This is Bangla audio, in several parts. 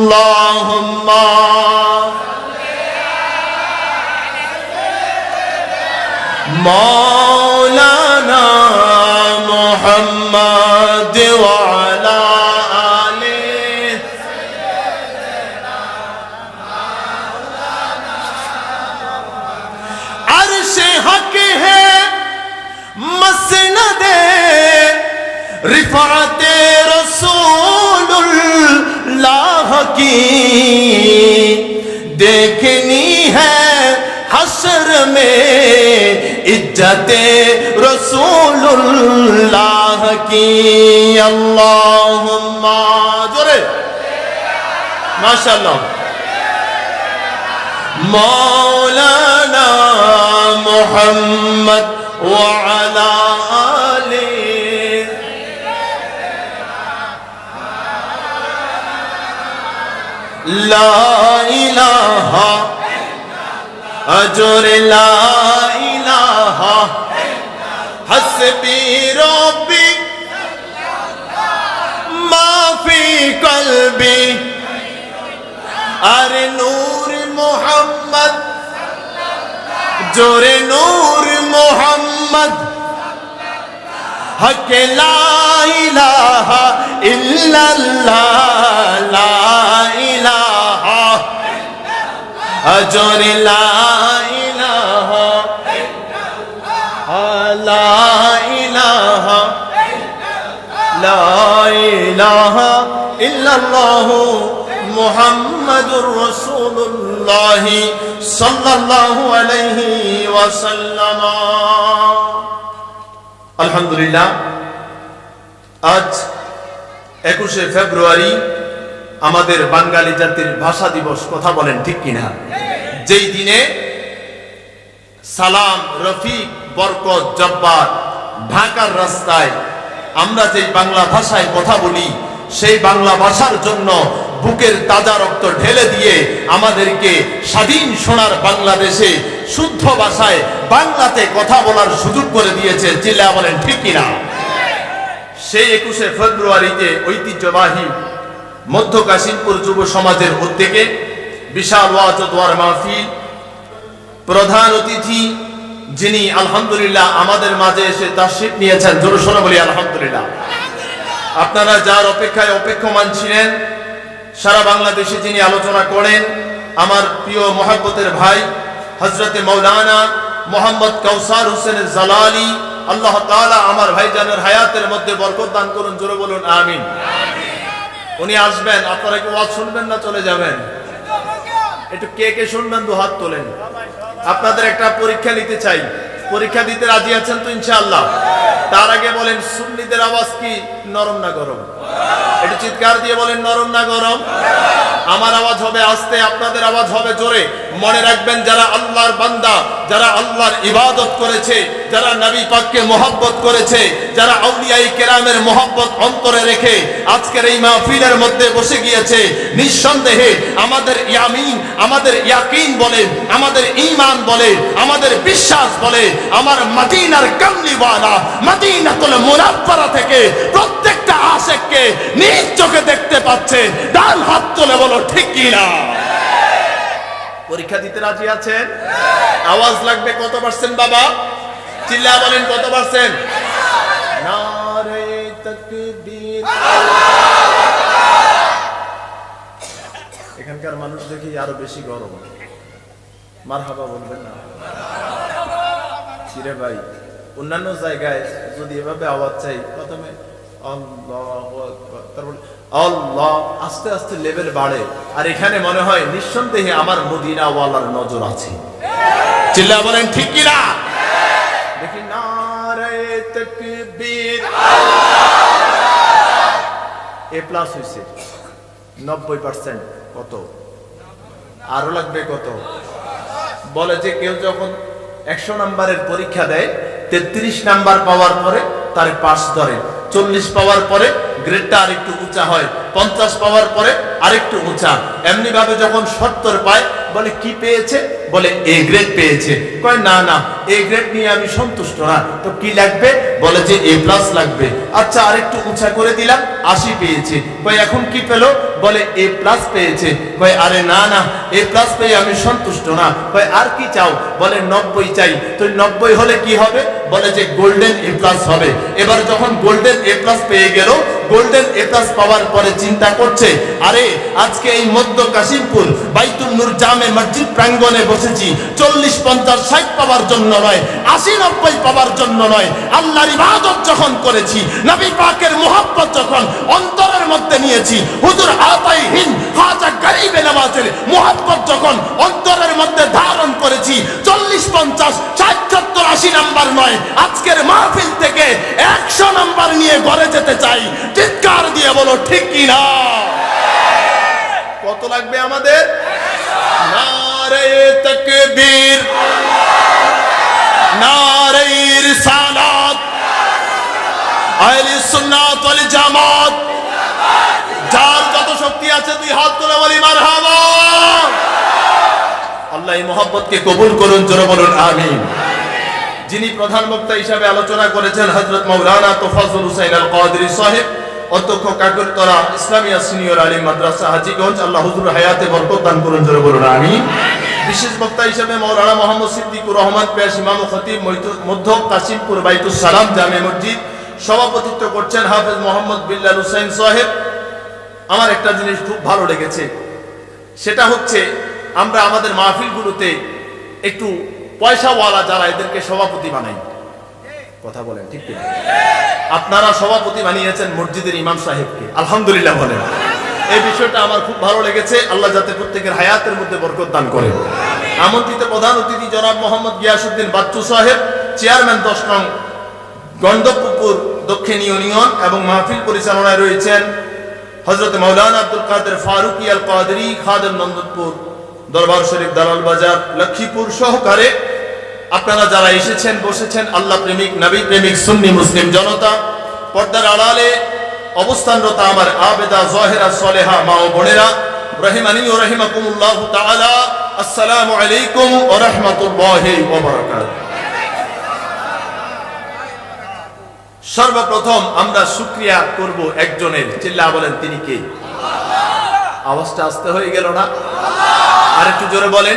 اللهم مولانا محمد وعلى آله عرش حق ہے مسند رفعت دیکھنی ہے حشر میں عزت رسول اللہ کی اللہم جرے ماشاءاللہ مولانا محمد وعلا লাইলাহা অজরে লাইলাহা হসবি রব্বি মাফি কলবি আর নূর মোহাম্মদ জোরে নূর মোহাম্মদ হকে লাইলাহা ইল্লাল্লাহ জোরে লা ইলাহা লা ইলাহা লা ইলাহা ইল্লাল্লাহু মুহাম্মাদুর রাসূলুল্লাহ সাল্লাল্লাহু আলাইহি ওয়াসাল্লাম। আলহামদুলিল্লাহ, আজ একুশে ফেব্রুয়ারি আমাদের বাঙালি জাতির ভাষা দিবস কথা বলেন ঠিক কিনা? যেই দিনে সালাম, রফিক, বরকত, জব্বার ঢাকার রাস্তায় আমরা যেই বাংলা ভাষায় কথা বলি, সেই বাংলা ভাষার জন্য বুকের তাজা রক্ত ঢেলে দিয়ে আমাদেরকে স্বাধীন সোনার বাংলাদেশে শুদ্ধ ভাষায় বাংলাতে কথা বলার সুযোগ করে দিয়েছে জেলা বলেন, ঠিক কিনা? সেই একুশে ফেব্রুয়ারিতে ঐতিহ্যবাহী মধ্য কাশিমপুর যুব সমাজের উদ্যোগে বিশাল ওয়াজ দোয়ার মাহফিল। প্রধান অতিথি যিনি আলহামদুলিল্লাহ আমাদের মাঝে এসে তাশরিফ নিয়েছেন জোরসোনা বলি আলহামদুলিল্লাহ। আপনারা যার অপেক্ষায় অপেক্ষমান ছিলেন, সারা বাংলাদেশে যিনি আলোচনা করেন, আমার প্রিয় মহাব্বতের ভাই হজরতে মৌলানা মোহাম্মদ কৌসার হোসেনের জালালি, আল্লাহ তাআলা আমার ভাইজানের হায়াতের মধ্যে বরকত দান করুন, জোরে বলুন, আমিন। উনি আসবেন, আপনারা কি ওয়াজ শুনবেন না চলে যাবেন? একটু কে কে শুনবেন দু হাত তোলেন। আপনাদের একটা পরীক্ষা নিতে চাই। পরীক্ষা দিতে রাজি আছেন তো ইনশাআল্লাহ? তার আগে বলেন, সুন্নিদের আওয়াজ কি নরম না গরম? একটু চিৎকার দিয়ে বলেন, নরম না গরম? আমার আওয়াজ হবে আপনাদের আওয়াজ হবে জোরে। মনে রাখবেন, যারা আল্লাহর বান্দা, যারা আল্লাহর ইবাদত করেছে, যারা নবী পাককে করেছে, যারা আউলিয়াই কেরামের অন্তরে রেখে আজকের এই মাহফিলের মধ্যে বসে গিয়েছে, নিঃসন্দেহে আমাদের ইয়ামিন, আমাদের ইয়াকিন বলে আমাদের ঈমান বলে আমাদের বিশ্বাস বলে আমার মদিনার কামলিওয়ালা, মদিনাতুল মুনাফফারা থেকে প্রত্যেকটা আশেককে নিজ চোখে দেখতে পাচ্ছে, ডান হাত তুলে বলো, ঠিক কি না? পরীক্ষা দিতে রাজি আছেন? আওয়াজ লাগবে কত পার্সেন্ট বাবা? চিল্লা বলেন কত তাকবীর। এখানকার মানুষ দেখি আরও বেশি গরম। মারহাবা বলবেন না। চিরে ভাই, অন্যান্য জায়গায় যদি এভাবে আওয়াজ চাই, প্রথমে আল্লাহু তারপর, আল্লাহ আস্তে আস্তে লেভেল বাড়ে। আর এখানে মনে হয় নিঃসন্দেহে আমার মদিনা ওয়ালার নজর আছে। চিল্লা বলেন, ঠিক কি না? দেখি এ প্লাস হয়েছে নব্বই পার্সেন্ট কত? আরও লাগবে কত? বলে যে কেউ যখন একশো নাম্বারের পরীক্ষা দেয়, তেত্রিশ নাম্বার পাওয়ার পরে তার পাস ধরে। চল্লিশ পাওয়ার পরে গ্রেডটা আরেকটু উঁচা হয়, পঞ্চাশ পাওয়ার পরে আরেকটু উঁচা। এমনি ভাবে যখন সত্তর পায়, বলে, কি পেয়েছে? বলে, এ গ্রেড পেয়েছে। কয়, না না, এ গ্রেড নিয়ে আমি সন্তুষ্ট না। তো কি লাগবে? বলে যে, এ প্লাস লাগবে। আচ্ছা আরেকটু উঁচা করে দিলাম, আশি পেয়েছে। কয়, এখন কি পেল? বলে, এ প্লাস পেয়েছে। কয়, আরে, না না, এ প্লাস পেয়ে আমি সন্তুষ্ট না। কয়, আর কি চাও? বলে, নব্বই চাই। তো নব্বই হলে কি হবে? বলে যে, গোল্ডেন এ প্লাস হবে। এবার যখন গোল্ডেন এ প্লাস পেয়ে গেল গোল্ডেন এ পাওয়ার পরে চিন্তা করছে, আরে, আজকে এই মধ্য কাশিমপুর বাইতুল নূর জামে মসজিদ প্রাঙ্গণে বসেছি, চল্লিশ, পঞ্চাশ, ষাট পাওয়ার জন্য নয়, আশি, নব্বই পাওয়ার জন্য নয়, আল্লাহর ইবাদত যখন করেছি, নবী পাকের মোহাব্বত যখন অন্তরের মধ্যে নিয়েছি, হুজুর আতাইহীন হাজা গরিবে নামাজের মোহাব্বত যখন অন্তরের মধ্যে ধারণ করেছি, চল্লিশ, পঞ্চাশ, ষাট, সত্তর, আশি নাম্বার নয়, আজকের মাহফিল থেকে একশো নাম্বার নিয়ে ঘরে যেতে চাই চিৎকার দিয়ে বলো, ঠিক কি না? কত লাগবে আমাদের? তকবীর, নারে রিসালাত, আহলে সুন্নাত ওয়াল জামাত। যার যত শক্তি আছে তুই হাত তুলে বলি, মারহাবা। আল্লাহ এই মোহাব্বতকে কবুল করুন, জোরে বলুন, আমিন। যিনি প্রধান বক্তা হিসাবে আলোচনা করেছেন হজরত মৌলানা তোফাজুল হুসাইন আল কাদরি সাহেব অধ্যক্ষ কাকুরতলা ইসলামিয়া সিনিয়র আলিম মাদ্রাসা হাজীগঞ্জ, আল্লাহ হুজুর হায়াতে বরকত দান করুন, জোরে বলুন, আমিন। বিশেষ বক্তা হিসেবে মাওলানা মোহাম্মদ সিদ্দিকুর রহমান, পেশ ইমাম খতিব মধ্য কাশিমপুর বাইতুস সালাম জামে মসজিদ সভাপতিত্ব করছেন হাফেজ মোহাম্মদ বিল্লাল হুসাইন সাহেব। আমার একটা জিনিস খুব ভালো লেগেছে, সেটা হচ্ছে আমরা আমাদের মাহফিলগুলোতে একটু পয়সাওয়ালা যারা এদেরকে সভাপতি বানাই। কথা বলেন, ঠিক কিনা? আপনারা সভাপতি বানিয়েছেন মসজিদের ইমাম সাহেবকে। আলহামদুলিল্লাহ বলেন। এই বিষয়টা আমার খুব ভালো লেগেছে। আল্লাহ যাতে প্রত্যেকের হায়াতের মধ্যে বরকত দান করেন। আমন্ত্রিত প্রধান অতিথি জনাব মোহাম্মদ গিয়াসুদ্দিন বাচ্চু সাহেব, চেয়ারম্যান দশ নং গন্ধপুকুর দক্ষিণ ইউনিয়ন এবং মাহফিল পরিচালনায় রয়েছেন হজরত মৌলানা আব্দুল কাদের ফারুকি আল কাদরি খাদেম নন্দনপুর দরবার শরীফ দালাল বাজার লক্ষ্মীপুর সহকারে আপনারা যারা এসেছেন, বসেছেন, আল্লাহ প্রেমিক, নবী প্রেমিক, সুন্নি, মুসলিম জনতা, পর্দার আড়ালে অবস্থানরত আমার আবেদা, জহেরা, সলেহা মা ও বোনেরা, রহিমানি ও রহিমাকুমুল্লাহ তাআলা, আসসালামু আলাইকুম ওয়া রাহমাতুল্লাহি ওয়া বারাকাতুহু। সর্বপ্রথম আমরা শুক্রিয়া করব একজনের, চিল্লা বলেন তিনি কে? আওয়াজটা আসতে হয়ে গেল না? আর একটু জোরে বলেন।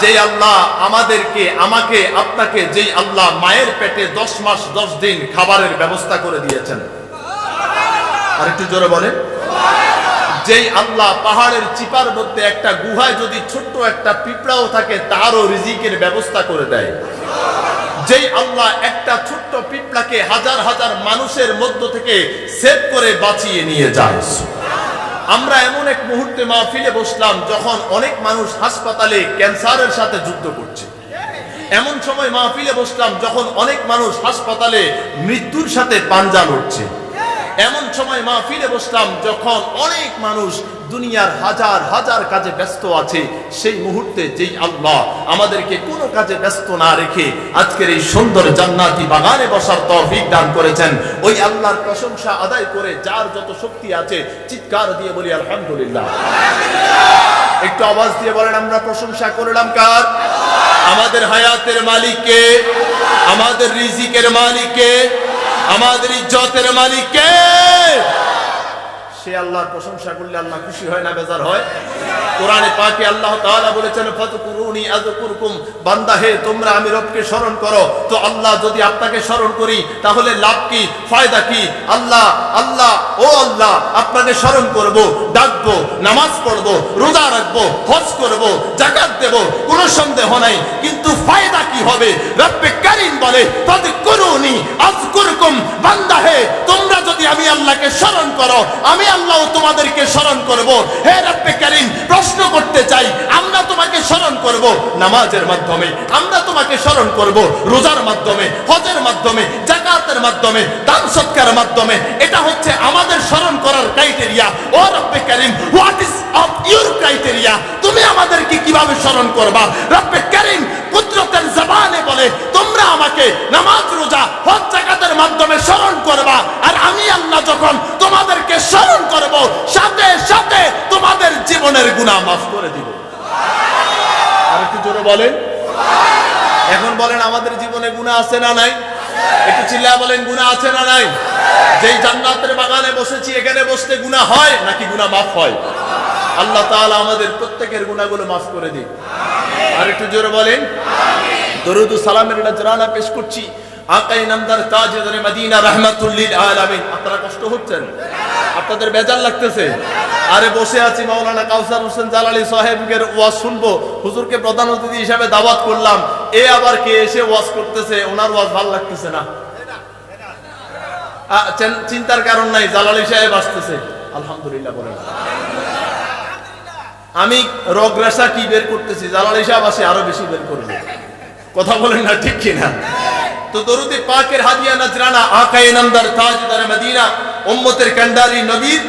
যেই আল্লাহ আমাদেরকে, আমাকে, আপনাকে যেই আল্লাহ মায়ের পেটে দশ মাস, দশ দিন খাবারের ব্যবস্থা করে দিয়েছেন। আর একটু জোরে বলেন। যেই আল্লাহ পাহাড়ের চিপার মধ্যে একটা গুহায় যদি ছোট্ট একটা পিঁপড়াও থাকে, তারও রিজিকের ব্যবস্থা করে দেয়। যেই আল্লাহ একটা ছোট্ট পিঁপড়াকে হাজার হাজার মানুষের মধ্য থেকে সেভ করে বাঁচিয়ে নিয়ে যায়। আমরা এমন এক মুহূর্তে মাহফিলে বসলাম যখন অনেক মানুষ হাসপাতালে ক্যান্সারের সাথে যুদ্ধ করছে। এমন সময় মাহফিলে বসলাম যখন অনেক মানুষ হাসপাতালে মৃত্যুর সাথে পাঞ্জা লড়ছে। এমন সময় মাহফিলে বসলাম, যখন অনেক মানুষ দুনিয়ার হাজার হাজার কাজে ব্যস্ত আছে, সেই মুহূর্তে যেই আল্লাহ আমাদেরকে কোনো কাজে ব্যস্ত না রেখে আজকের এই সুন্দর জান্নাতি বাগানে বসার তৌফিক দান করেছেন। ওই আল্লাহর প্রশংসা আদায় করে যার যত শক্তি আছে চিৎকার দিয়ে বলি, আলহামদুলিল্লাহ। একটু আওয়াজ দিয়ে বলেন, আমরা প্রশংসা করলাম কার? আমাদের হায়াতের মালিককে, আমাদের রিজিকের মালিককে আমাদের ইজ্জতের মালিককে সে আল্লাহর প্রশংসা করলে আল্লাহ খুশি হয় না বেজার হয়? কোরআনে পাকে আল্লাহ তাআলা বলেছেন ফাতকুরুনি আযকুরকুম। বান্দা, হে, তোমরা আমি রবকে স্মরণ করো। তো আল্লাহ যদি আপনাকে স্মরণ করি, তাহলে লাভ কি? ফায়দা কি? আল্লাহ আল্লাহ, ও আল্লাহ, আপনাকে স্মরণ করব, ডাকবো, নামাজ পড়ব, রোজা রাখব, হজ করব জাকাত দেব, কোনো সন্দেহ নাই। কিন্তু ফায়দা কি হবে? রব্বে কারীম বলে ফাতকুরুনি আযকুরকুম। বান্দা, হে, তোমরা যদি আমি আল্লাহকে স্মরণ করো, আমি আল্লাহ তোমাদেরকে স্মরণ করব। হে রব্বে কারীম, প্রশ্ন করতে চাই, আমরা তোমাকে স্মরণ করব নামাজের মাধ্যমে, আমরা তোমাকে স্মরণ করব রোজার মাধ্যমে, হজের মাধ্যমে জাকাতের মাধ্যমে, দান সৎকার মাধ্যমে। এটা হচ্ছে আমাদের স্মরণ করার ক্রাইটেরিয়া। ও রব্বে কারীম what is of your criteria তুমি আমাদেরকে কীভাবে স্মরণ করবা? রব্বে আমাকে নামাজ রোজা হজ জাকাতের মাধ্যমে স্মরণ করবা। আর আমি আল্লাহ যখন তোমাদেরকে স্মরণ করব, সাথে সাথে তোমাদের জীবনের গুনাহ মাফ করে দিব। আর একটু জোরে বলেন। এখন বলেন, আমাদের জীবনে গুনাহ আছে না নাই? একটু চিল্লা বলেন, গুনাহ আছে না নাই? যেই জান্নাতের বাগানে বসেছি, এখানে বসতে গুনাহ হয় নাকি গুনাহ মাফ হয়? আল্লাহ তাআলা আমাদের প্রত্যেকের গুনাহগুলো মাফ করে দিন আর একটু জোরে বলেন। দরুদ সালামের নজরানা পেশ করছি। আকাই নামদার মদিনা রাহমাতুল লিল আলামিন। আপনারা কষ্ট হচ্ছেন? আপনাদের বেজার লাগতেছে। আরে বসে আছি মাওলানা কাউসার হোসেন জালালি ওয়াজ শুনব। হুজুরকে প্রধান অতিথি দাওয়াত করলাম। এ আবার কে এসে ওয়াজ করতেছে? ওনার ওয়াজ ভালো লাগতেছে না। চিন্তার কারণ নাই, জালালি সাহেব আসতেছে। আলহামদুলিল্লাহ বলেন। আমি রগরেশা কি বের করতেছি? জালালি সাহেব আসে, আরও বেশি বের করবে। কথা বলেন না, ঠিক কিনা? তো দরুদে পাকের হাদিয়া নজরানা, আকায়ে নামদার তাজদার মদিনা, উম্মতের কান্ডারি নবীর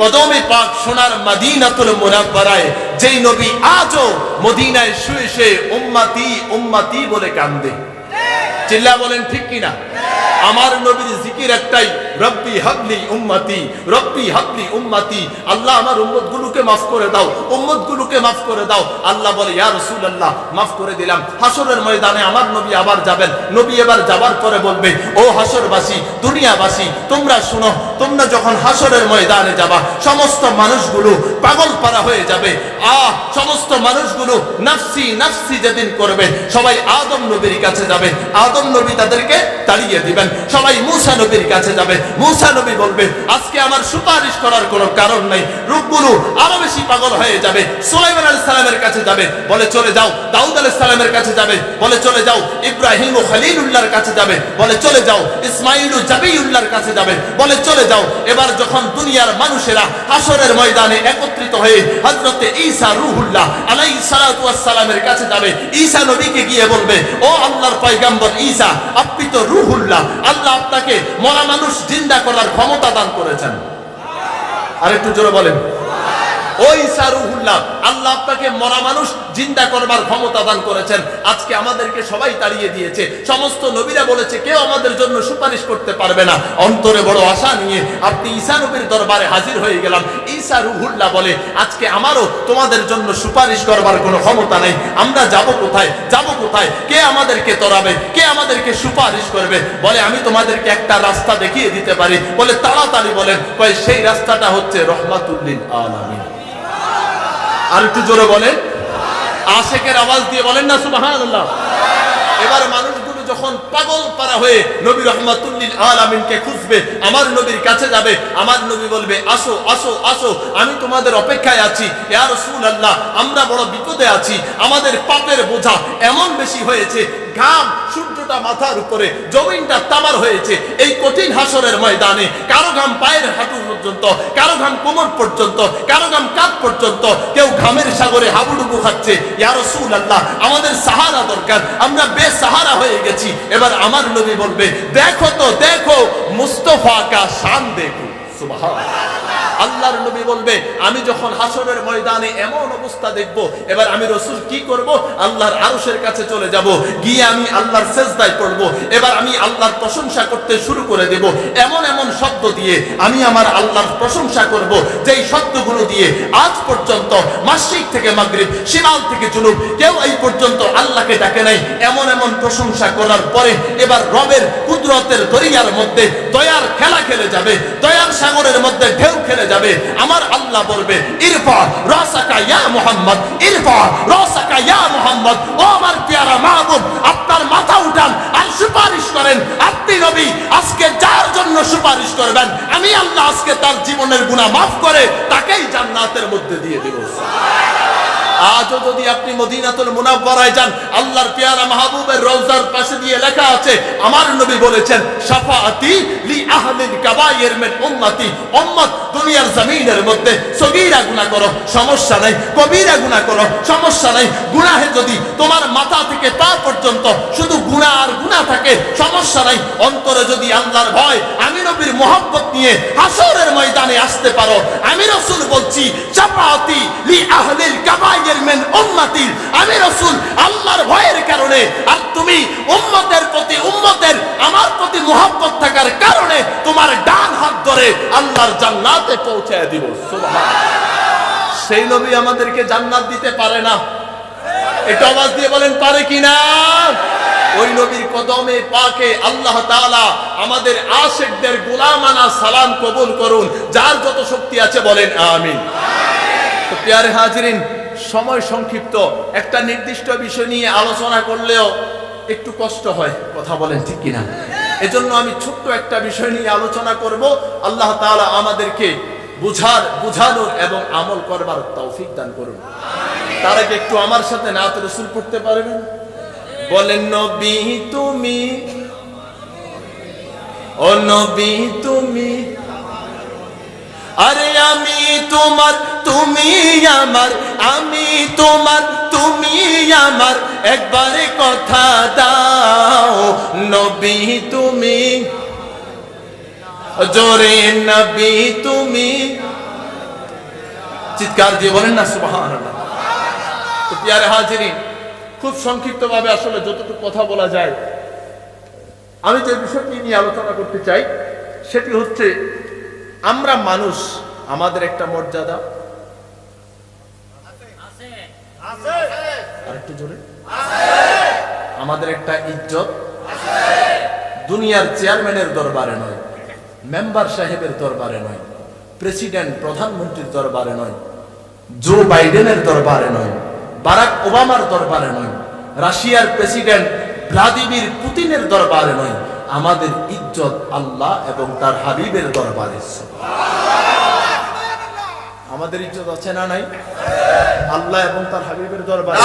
কদমে পাক সোনার মদিনাতুল মুনাব্বারায়, যেই নবী আজও মদিনায় শুয়ে শুয়ে উম্মতি উম্মতি বলে কান্দে। চিল্লা বলেন, ঠিক কিনা? আমার নবীর জিকির একটাই, রব্বি হাবলি উম্মতি, রব্বি হাবলি উম্মতি। আল্লাহ আমার উম্মত গুলোকে মাফ করে দাও উম্মত গুলোকে মাফ করে দাও। আল্লাহ বলে, ইয়া রাসূলুল্লাহ, মাফ করে দিলাম। হাসরের ময়দানে আমার নবী আবার যাবেন। নবী এবার যাবার পরে বলবে, ও হাসরবাসী দুনিয়াবাসী, তোমরা শুনো তোমরা যখন হাসরের ময়দানে যাবা, সমস্ত মানুষগুলো পাগল পারা হয়ে যাবে। আহ, সমস্ত মানুষগুলো নাফসি নাফসি যেদিন করবে, সবাই আদম নবীর কাছে যাবে। আদম নবী তাদেরকে তাড়িয়ে দিবেন। সবাই মুসা নবীর কাছে যাবে। মুসা নবী বলবে আজকে আমার সুপারিশ করার কোনো কারণ নেই। রূপগুলো আরও বেশি পাগল হয়ে যাবে। সুলাইমান আলাইহিস সালামের কাছে যাবে। বলে, চলে যাও। দাউদ আলাইহিস সালামের কাছে যাবে। বলে, চলে যাও। ইব্রাহিম ও খলিলুল্লাহর কাছে যাবে। বলে, চলে যাও। ইসমাইল ও জাবিউল্লাহর কাছে যাবে। বলে, চলে যাও এবার যখন দুনিয়ার মানুষেরা হাসরের ময়দানে একত্রিত হয়ে হজরতে ঈসা রুহুল্লাহ আলাইহিস সালাতু ওয়াস সালামের কাছে যাবে, ঈসা নবীকে গিয়ে বলবে, ও আল্লাহর পয়গম্বর ঈসা, আপনি তো রুহুল্লাহ, আল্লাহ আপনাকে মরা মানুষ জিন্দা করার ক্ষমতা দান করেছেন। আরেকটু জোরে বলেন, ও ঈসা সারুহুল্লাহ আল্লাহ আপনাকে মরা মানুষ জিন্দা করবার ক্ষমতা দান করেছেন। আজকে আমাদেরকে সবাই তাড়িয়ে দিয়েছে। সমস্ত নবীরা বলেছে, কেউ আমাদের জন্য সুপারিশ করতে পারবে না। অন্তরে বড় আশা নিয়ে আপনি ঈসা নবীর দরবারে হাজির হয়ে গেলাম। ঈসা রুহুল্লাহ বলে, আজকে আমারও তোমাদের জন্য সুপারিশ করবার কোনো ক্ষমতা নেই। আমরা যাব কোথায়? যাব কোথায়? কে আমাদেরকে তরাবে? কে আমাদেরকে সুপারিশ করবে? বলে, আমি তোমাদেরকে একটা রাস্তা দেখিয়ে দিতে পারি। বলে, তাড়াতাড়ি বলেন সেই রাস্তাটা হচ্ছে রহমাতুল্লিল আলামিন। আর একটু জোরে বলেন। আশেকের আওয়াজ দিয়ে বলেন না, সুবহানাল্লাহ। এবার মানুষগুলো যখন পাগল পারা হয়ে নবী রহমাতুল্লিল আলামিনকে খুঁজবে, আমার নবীর কাছে যাবে, আমার নবী বলবে, আসো আসো আসো, আমি তোমাদের অপেক্ষায় আছি। ইয়া আল্লাহ আমরা বড় বিপদে আছি। আমাদের পাপের বোঝা এমন বেশি হয়েছে ঘাম সূর্যটা মাথার উপরে, জমিনটা তামার হয়েছে। এই কঠিন হাসরের ময়দানে কারও ঘাম পায়ের হাঁটু পর্যন্ত, কারও ঘাম কোমর পর্যন্ত, কারও ঘাম কাঁধ পর্যন্ত কেউ ঘামের সাগরে হাবুডুবু খাচ্ছে। ইয়া রাসূলুল্লাহ, আমাদের সাহারা দরকার, আমরা বেসাহারা হয়ে গেছি। এবার আমার নবী বলবে, দেখো তো, দেখো, মুস্তফা কা শান দেখো। সুবহানাল্লাহ। আল্লাহর নবী বলবে, আমি যখন হাসরের ময়দানে এমন অবস্থা দেখব, এবার আমি রসুল কি করব? আল্লাহর আরশের কাছে চলে যাব, গিয়ে আমি আল্লাহর সেজদায় পড়ব, এবার আমি আল্লাহর প্রশংসা করতে শুরু করে দেব। এমন এমন শব্দ দিয়ে আমি আমার আল্লাহর প্রশংসা করব, যেই শব্দগুলো দিয়ে আজ পর্যন্ত মাসিক থেকে মাগরিব, শিমাল থেকে জুনুব কেউ এই পর্যন্ত আল্লাহকে ডাকে নাই। এমন এমন প্রশংসা করার পরে এবার রবের কুদরতের দরিয়ার মধ্যে দয়ার খেলা খেলে যাবে, দয়ার সাগরের মধ্যে ঢেউ খেলে যাবে। আমার আল্লাহ বলবে ইরফা রাসাকা ইয়া মুহাম্মদ ইরফা রাসাকা ইয়া মুহাম্মদ। ও আমার পেয়ারা মাহবুব, আপনার মাথা উঠান আর সুপারিশ করেন। আপনি নবী, আজকে যার জন্য সুপারিশ করবেন, আমি আল্লাহ আজকে তার জীবনের গুনাহ মাফ করে তাকেই জান্নাতের মধ্যে দিয়ে দেব। আজও যদি আপনি মদিনাতুল মুনাব্বারায় যান, আল্লাহর পেয়ারা মাহবুবের রওজার পাশে দিয়ে লেখা আছে, আমার নবী বলেছেন, শাফাআতি লি আহলিল কাবায়ের মিন উম্মতি। উম্মত দুনিয়ার জমিনের মধ্যে সগীরা গুনাহ করো, সমস্যা নাই। কবিরা গুনাহ করো, সমস্যা নাই। গুনাহে যদি তোমার মাথা থেকে পা পর্যন্ত শুধু গুনাহ আর গুনাহ থাকে, সমস্যা নাই। অন্তরে যদি আল্লাহর ভয়, আমি নবীর মোহব্বত নিয়ে হাসরের ময়দানে আসতে পারো। আমি রসুল বলছি চাপাতি লি আহলিল কাবায়ের মিন উম্মতি আমি রসুল, আল্লাহর ভয়ের কারণে, আর তুমি উম্মতের প্রতি উম্মতের আমার প্রতি মোহাব্বত থাকার কারণে তোমার ডান হাত ধরে আল্লাহর জান্নাতে পৌঁছায় দিব। সেই নবী আমাদেরকে জান্নাত দিতে পারে না। একটু আওয়াজ দিয়ে বলেন, পারে কিনা ওই নবীর কদমে পাকে আল্লাহ তাআলা আমাদের আশেকদের গোলামানা সালাম কবুল করুন। যার যত শক্তি আছে বলেন, আমিন। হাজিরিন সময় সংক্ষিপ্ত। একটা নির্দিষ্ট বিষয় নিয়ে আলোচনা করলেও একটু কষ্ট হয় কথা বলেন ঠিক কিনা? এজন্য আমি ছোট্ট একটা বিষয় নিয়ে আলোচনা করব। আল্লাহ তাআলা আমাদেরকে বুঝার বুঝানোর এবং আমল করবার তৌফিক দান করুন। তার আগে একটু আমার সাথে নাত রসুল পড়তে পারবেন? বলেন নবী তুমি ও নবী তুমি আরে আমি তোমার, তুমি আমার, আমি তোমার, তুমি আমার। একবারে কথা দাও, নবী তুমি। জোরে নবী তুমি। চিৎকার দিয়ে বলেন না হাজিরিন, খুব সংক্ষিপ্ত ভাবে আসলে যতটুকু কথা বলা যায়। আমি যে বিষয়টি নিয়ে আলোচনা করতে চাই, সেটি হচ্ছে আমরা মানুষ আমাদের একটা মর্যাদা। আরেকটু জোরে। আমাদের একটা ইজ্জত। দুনিয়ার চেয়ারম্যানের দরবারে নয় মেম্বার সাহেবের দরবারে নয় প্রেসিডেন্ট প্রধানমন্ত্রীর দরবারে নয় জো বাইডেনের দরবারে নয় বারাক ওবামার দরবারে নয় রাশিয়ার প্রেসিডেন্ট ভ্লাদিমির পুতিনের দরবারে নয় আমাদের ইজ্জত আল্লাহ এবং তার হাবিবের দরবারে। আমাদের ইজ্জত আছে না নাই? আল্লাহ এবং তার হাবিবের দরবারে।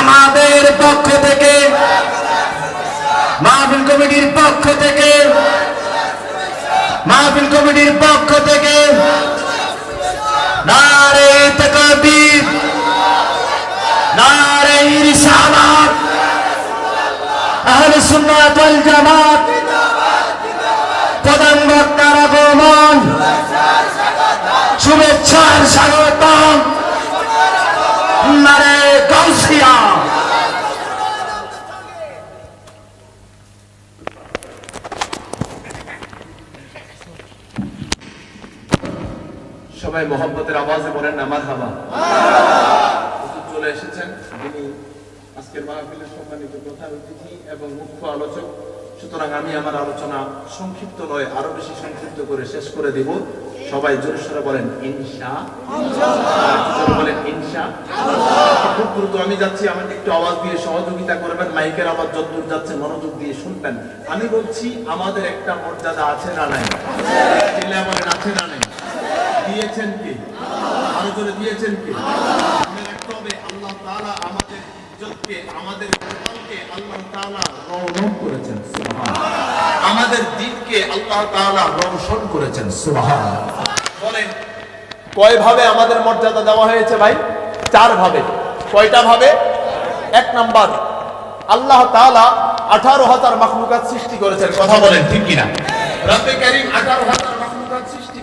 আমাদের পক্ষ থেকে কমিটির পক্ষ থেকে, মাহফিল কমিটির পক্ষ থেকে, নারে তকবীর, নারে রিসালাত আহলে সুন্নাত ওয়াল জামাত, প্রধান বক্তার আগমন শুভেচ্ছার স্বাগতম। নারে গাউসিয়া। সবাই মোহাম্মতের আওয়াজে বলেন মারহাবা। হুজুর চলে এসেছেন, যিনি আজকের মাহফিলের সম্মানিত প্রধান অতিথি এবং মুখ্য আলোচক। সুতরাং আমি আমার আলোচনা সংক্ষিপ্ত নয়, আরও বেশি সংক্ষিপ্ত করে শেষ করে দিব। সবাই জোরে সরে বলেন, ইনশা বলেন, ইনশা খুব দ্রুত আমি যাচ্ছি, আমাকে একটু আওয়াজ দিয়ে সহযোগিতা করবেন, মাইকের আওয়াজ যতদূর যাচ্ছে মনোযোগ দিয়ে শুনবেন। আমি বলছি, আমাদের একটা মর্যাদা আছে না নাই? বলেন, আছে না নাই? দিয়েছেন কি? আরও জোরে দিয়েছেন কি? আমাদের মর্যাদা দেওয়া হয়েছে ভাই? চার ভাবে কয়টা ভাবে? এক নাম্বার, আল্লাহ তাআলা আঠারো হাজার মাখলুকাত সৃষ্টি করেছেন, কথা বলেন ঠিক কিনা? আঠারো হাজার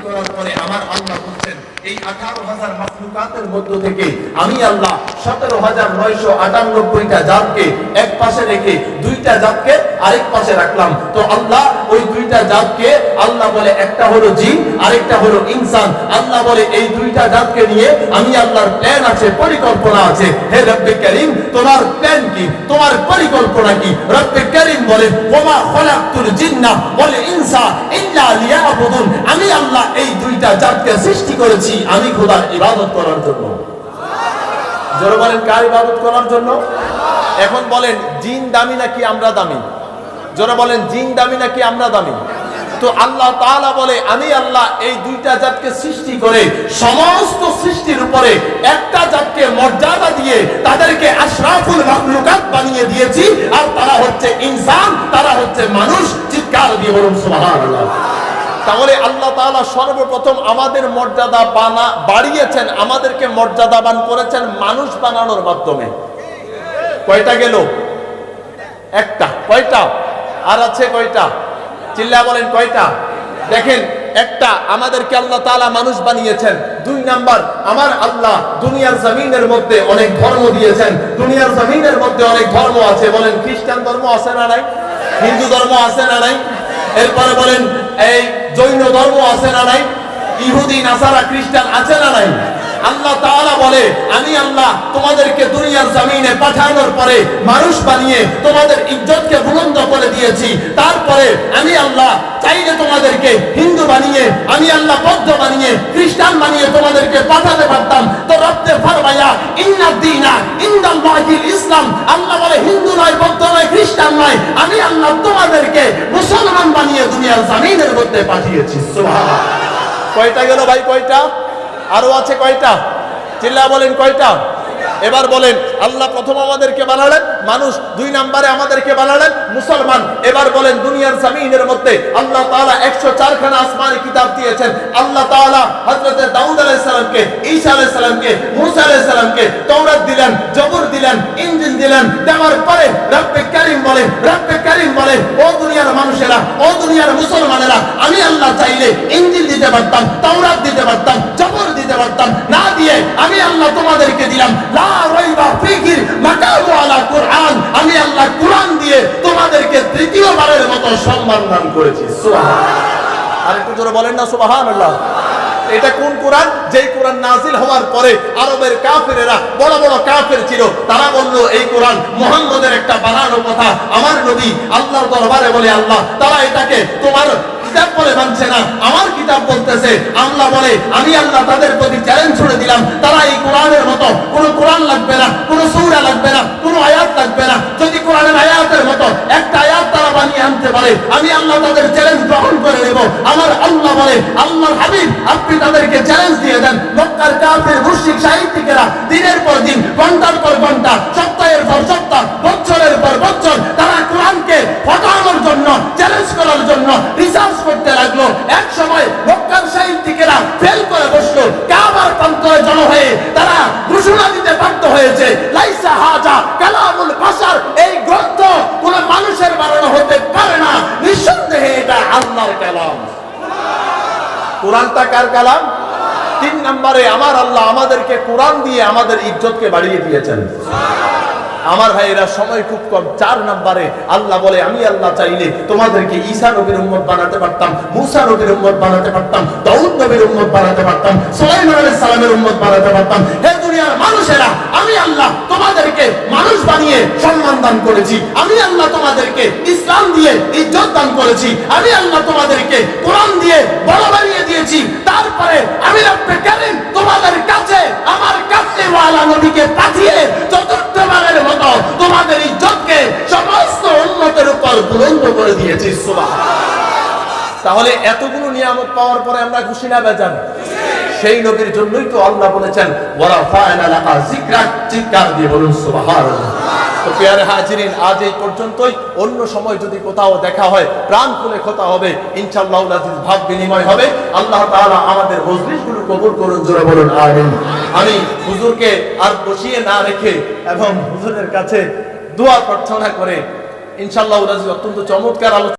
করার পরে আমার আল্লাহ বলছেন, এই আঠারো হাজার মাসলুকাতের মধ্য থেকে আমি আল্লাহ সতেরো হাজার নয়শো আটানব্বইটা জাতকে এক পাশে রেখে দুইটা জাতকে আরেক পাশে রাখলাম। তো আল্লাহ ওই দুইটা জাতকে আল্লাহ বলে, একটা হলো জিন, আরেকটা হলো ইনসান। আল্লাহ বলে, এই দুইটা জাতকে নিয়ে আমি আল্লাহর প্ল্যান আছে, পরিকল্পনা আছে। হে রব্বে করিম, তোমার প্ল্যান কি? তোমার পরিকল্পনা কি? রব্বে করিম বলে, ওমা খলাকতুল জিন্না বলে ইনসা ইল্লা লিয়াবুদুন। আমি আল্লাহ এই দুইটা জাতকে সৃষ্টি করেছি, আমি খোদার ইবাদত করার জন্য। জোরে বলেন, কার ইবাদত করার জন্য? এখন বলেন, জিন দামি নাকি আমরা দামি? জোরে বলেন, জিন দামি নাকি আমরা দামি? তো আল্লাহ তাআলা বলে, আমি আল্লাহ এই দুইটা জাতকে সৃষ্টি করে সমস্ত সৃষ্টির উপরে একটা জাতকে মর্যাদা দিয়ে তাদেরকে আশরাফুল মাখলুকাত বানিয়ে দিয়েছি, আর তারা হচ্ছে ইনসান, তারা হচ্ছে মানুষ। চিৎকার দিয়ে বলুন তাহলে আল্লাহ তাআলা সর্বপ্রথম আমাদের মর্যাদা বানা, বাড়িয়েছেন, আমাদেরকে মর্যাদাবান করেছেন মানুষ বানানোর মাধ্যমে। কয়টা গেল? একটা। কয়টা? আর আছে কয়টা? চিল্লা বলেন কয়টা? দেখেন, একটা আমাদেরকে আল্লাহ তাআলা মানুষ বানিয়েছেন। দুই নাম্বার, আমার আল্লাহ দুনিয়ার জমিনের মধ্যে অনেক ধর্ম দিয়েছেন। দুনিয়ার জমিনের মধ্যে অনেক ধর্ম আছে। বলেন, খ্রিস্টান ধর্ম আছে না নাই? হিন্দু ধর্ম আছে না নাই? এরপরে বলেন, এই জৈন ধর্ম আছে না নাই? ইহুদি, নাসারা, খ্রিস্টান আছে না নাই? আল্লাহ তাআলা বলে, আমি আল্লাহ তোমাদেরকে দুনিয়ার জমিনে পাঠানোর পরে মানুষ বানিয়ে তোমাদের ইজ্জতকে বুলন্দ করে দিয়েছি। তারপরে আমি আল্লাহ চাইলে তোমাদেরকে হিন্দু বানিয়ে, আমি আল্লাহ বৌদ্ধ বানিয়ে, খ্রিস্টান বানিয়ে তোমাদেরকে পাঠাতে পারতাম। তো রব্বে ফরমায়া, ইন্না দিনা ইন্দাল্লাহিল ইসলাম। আল্লাহ বলে, হিন্দু নয়, বৌদ্ধ নয়, খ্রিস্টান নয়। আমি আল্লাহ তোমাদেরকে মুসলমান বানিয়ে দুনিয়ার জমিনের মধ্যে পাঠিয়েছি। সুবহানাল্লাহ। কয়টা গেল ভাই, কয়টা? আরও আছে কয়টা? চিল্লা বলেন কয়টা? এবার বলেন। আল্লাহ প্রথম আমাদেরকে বানালেন, মানুষ দুই নাম্বারে আমাদেরকে বানালেন, মুসলমান। এবার বলেন দুনিয়ার জমিনের মধ্যে আল্লাহ তাআলা 104 খানা আসমানি কিতাব দিয়েছেন। আল্লাহ তাআলা হযরত দাউদ আলাইহিস সালামকে, ঈসা আলাইহিস সালামকে, মুসা আলাইহিস সালামকে তাওরাত দিলেন, জবুর দিলেন, ইনজিল দিলেন, দেওয়ার পরে রব্বে কারীম বলে রব্বে কারীম বলে ও দুনিয়ার মানুষেরা, ও দুনিয়ার মুসলমানেরা, আমি আল্লাহ চাইলে ইনজিল দিতে পারতাম, তাওরাত দিতে পারতাম, জবর দিতে পারতাম, না দিয়ে আমি আল্লাহ তোমাদেরকে দিলাম। লা রাইবা ফিহির মাকামু আলা কুরআন, আমি আল্লাহ কুরআন দিয়ে তোমাদেরকে তৃতীয়বারের মতো সম্মান দান করেছি। সুবহানাল্লাহ। আর একটু জোরে বলেন না, সুবহানাল্লাহ। এটা কোন কোরআন? যেই কোরআন নাজিল হওয়ার পরে আরবের কাফেরেরা, বড় বড় কাফের ছিল, তারা বলল, এই কোরআন মুহাম্মদের একটা বানানো কথা। আমার নবী আল্লাহর দরবারে বলে, আল্লাহ, তারা এটাকে তোমার কিতাব বলে মানছে না। আমার কিতাব বলতেছে আল্লাহ বলে, আমি আল্লাহ তাদের প্রতি চ্যালেঞ্জ ছুড়ে দিলাম। তারা এই কোরআনের মতো, কোনো কোরআন লাগবে না, কোনো সূরা লাগবে না, কোনো আয়াত লাগবে না। যদি কোরআনের আয়াতের মতো একটা আয়াত তারা বানিয়ে আনতে পারে, আমি আল্লাহ তাদের চ্যালেঞ্জ গ্রহণ করে নেব। আমার আল্লাহ বলে, আল্লাহর হাবিব, আপনি তাদেরকে চ্যালেঞ্জ দিয়ে দেন। মক্কার কাফের, মুশরিক, সাহিত্যিকেরা দিনের পর দিন, ঘণ্টার পর ঘণ্টা, সপ্তাহের পর সপ্তাহ, বছরের পর বছর, তারা কোরআনকে ফটানোর জন্য চ্যালেঞ্জ করার জন্য রিসার্চ লাগল। এক সময় মক্কার ফেল করে বসল। কাবার প্রান্তরে জড়ো হয়ে তারা ঘোষণা দিতে বাধ্য হয়েছে, লাইসা হাজা কালামুল এই গ্রন্থ কোন মানুষের বানানো হতে পারে না। নিঃসন্দেহে এটা আল্লাহর কালাম। কোরআনটা কার কালাম? তিন নম্বরে, আমার আল্লাহ আমাদেরকে কোরআন দিয়ে আমাদের ইজ্জতকে বাড়িয়ে দিয়েছেন। আমার ভাইয়েরা, সময় খুব কম। চার নম্বরে আল্লাহ বলে, আমি আল্লাহ চাইলে তোমাদেরকে ঈসা নবীর উম্মত বানাতে পারতাম, মুসা নবীর উম্মত বানাতে পারতাম, দাউদ নবীর উম্মত বানাতে পারতাম, সুলাইমান আলাইহিস সালামের উম্মত বানাতে পারতাম। হে দুনিয়ার মানুষেরা, আমি আল্লাহ তোমাদেরকে মানুষ বানিয়ে সম্মান দান করেছি। আমি আল্লাহ তোমাদেরকে ইসলাম দিয়ে ইজ্জত দান করেছি। আমি আল্লাহ তোমাদেরকে কোরআন দিয়ে বড় বানিয়ে দিয়েছি। তারপরে আমি রব্বে কারীম তোমাদের কাছে, আমার কামলিওয়ালা নবীকে পাঠিয়ে বুলন্দ করে দিয়েছি, সুবহানাল্লাহ। তাহলে এতগুলো নিয়ামত পাওয়ার পরে আমরা খুশি না বেজান? সেই নবীর জন্যই তো আল্লাহ বলেছেন যিকরাক। চিৎকার দিয়ে বলুন আজ এই পর্যন্তই। অন্য সময় যদি কোথাও দেখা হয়, প্রাণ খুলে হবে ভাব বিনিময় হবে। আল্লাহ আমাদের কবুল করুন, জোরে বলুন আমি হুজুরকে আর বসিয়ে না রেখে এবং হুজুরের কাছে দোয়া প্রার্থনা করে ইনশাআল্লাহ ওরা অত্যন্ত চমৎকার আলোচনা।